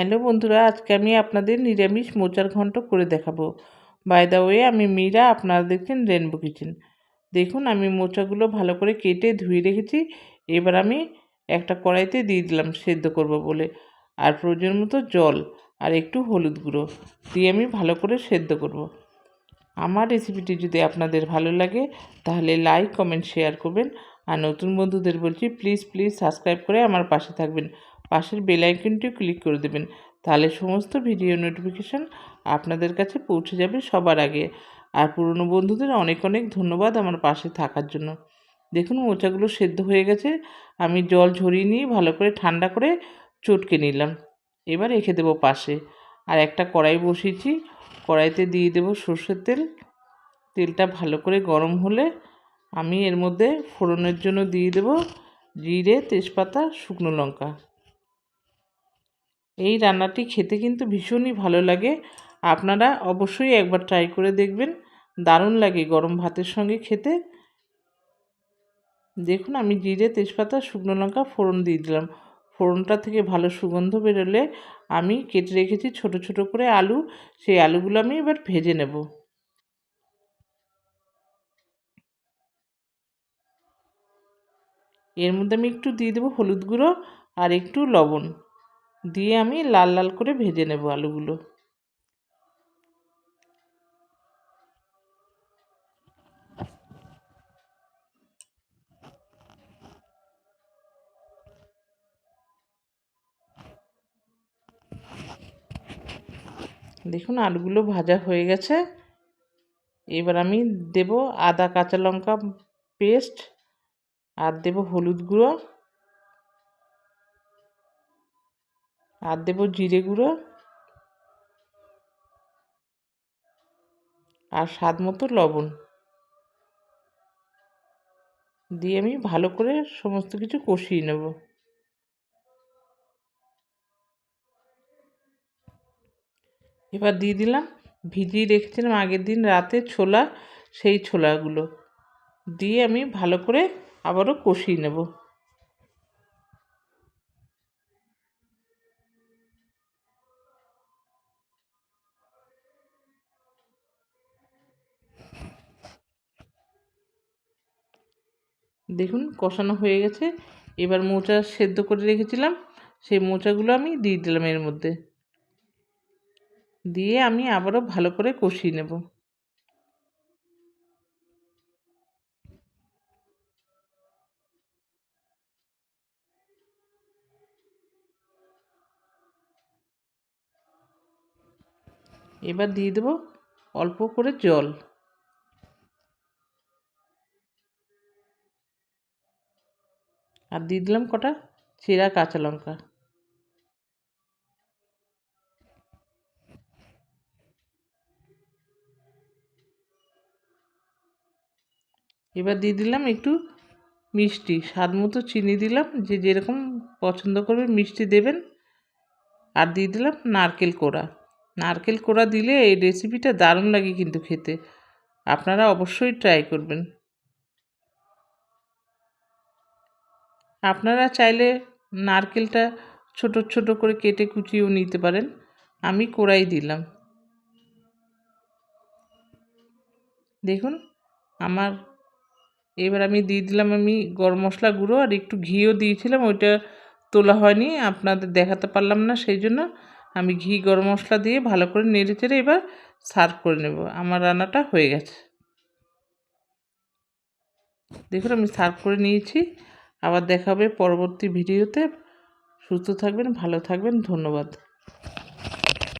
Hello বন্ধুরা, আজকে আমি আপনাদের নিরামিষ মোচার ঘন্ট করে দেখাবো। বাই দ্য ওয়ে আমি মীরা, আপনারা দেখছেন রেনবো কিচেন দেখুন, আমি মোচাগুলো ভালো করে কেটে ধুয়ে রেখেছি। এবার আমি একটা কড়াইতে দিয়ে দিলাম সেদ্ধ করব বলে। আর প্রয়োজন মতো জল আর একটু হলুদ গুঁড়ো দিয়ে আমি ভালো করে সেদ্ধ করব। আমার রেসিপিটি যদি আপনাদের ভালো লাগে, তাহলে লাইক, কমেন্ট, শেয়ার করবেন। আর নতুন বন্ধুদের বলছি, প্লিজ প্লিজ সাবস্ক্রাইব করে আমার পাশে থাকবেন। পাশের বেল আইকনটিও ক্লিক করে দেবেন। তাহলে সমস্ত ভিডিও নোটিফিকেশান আপনাদের কাছে পৌঁছে যাবে সবার আগে। আর পুরনো বন্ধুদের অনেক অনেক ধন্যবাদ আমার পাশে থাকার জন্য। দেখুন মোচাগুলো সেদ্ধ হয়ে গেছে। আমি জল ঝরিয়ে নিয়ে ভালো করে ঠান্ডা করে চটকে নিলাম। এবার রেখে দেবো পাশে। আর একটা কড়াই বসিয়েছি। কড়াইতে দিয়ে দেবো সর্ষের তেল। তেলটা ভালো করে গরম হলে আমি এর মধ্যে ফোড়নের জন্য দিয়ে দেবো জিরে, তেজপাতা, শুকনো লঙ্কা। এই রান্নাটি খেতে কিন্তু ভীষণই ভালো লাগে। আপনারা অবশ্যই একবার ট্রাই করে দেখবেন। দারুণ লাগে গরম ভাতের সঙ্গে খেতে। দেখুন, আমি জিরে, তেজপাতা, শুকনো লঙ্কা ফোড়ন দিয়ে দিলাম। ফোড়নটা থেকে ভালো সুগন্ধ বেরোলে আমি কেটে রেখেছি ছোট ছোট করে আলু। সেই আলুগুলো আমি এবার ভেজে নেব। এর মধ্যে আমি একটু দিয়ে দেবো হলুদ গুঁড়ো আর একটু লবণ। দিয়ে আমি লাল লাল করে ভেজে নেব আলুগুলো। দেখুন আলুগুলো ভাজা হয়ে গেছে। এবার আমি দেব আদা কাঁচা লঙ্কা পেস্ট আর দেব হলুদ গুঁড়ো। আর দেবো জিরে গুঁড়ো। আর স্বাদ মতো লবণ। দিয়ে আমি ভালো করে সমস্ত কিছু কষিয়ে নেব। এবার দিয়ে দিলাম, ভিজিয়ে রেখেছিলাম আগের দিন রাতে ছোলা, সেই ছোলাগুলো। দিয়ে আমি ভালো করে আবারও কষিয়ে নেব। দেখুন কষানো হয়ে গেছে। এবার মোচা সেদ্ধ করে রেখেছিলাম। সেই মোচাগুলো আমি দিয়ে দিলাম এর মধ্যে। দিয়ে আমি আবারও ভালো করে কষিয়ে নেব। এবার দিয়ে দেবো অল্প করে জল। আর দিয়ে দিলাম কটা? চেরা কাঁচা লঙ্কা। এবার দিয়ে দিলাম একটু মিষ্টি। স্বাদ মতো চিনি দিলাম, যে যেরকম পছন্দ করবে মিষ্টি দেবেন। আর দিয়ে দিলাম নারকেল কোড়া। নারকেল কোড়া দিলে এই রেসিপিটা দারুণ লাগে কিন্তু খেতে। আপনারা অবশ্যই ট্রাই করবেন। আপনারা চাইলে নারকেলটা ছোট ছোট করে কেটে কুচিয়েও নিতে পারেন। আমি কোড়াই দিলাম। দেখুন, আমার এবার আমি দিয়ে দিলাম আমি গরম মশলা গুঁড়ো আর একটু ঘিও দিয়েছিলাম, ওইটা তোলা হয়নি, আপনাদের দেখাতে পারলাম না, সেই জন্য আমি ঘি, গরম মশলা দিয়ে ভালো করে নেড়ে চেড়ে এবার সার্ভ করে নেব। আমার রান্নাটা হয়ে গেছে। দেখুন, আমি সার্ভ করে নিয়েছি। আবার দেখা হবে পরবর্তী ভিডিওতে। সুস্থ থাকবেন ভালো থাকবেন ধন্যবাদ।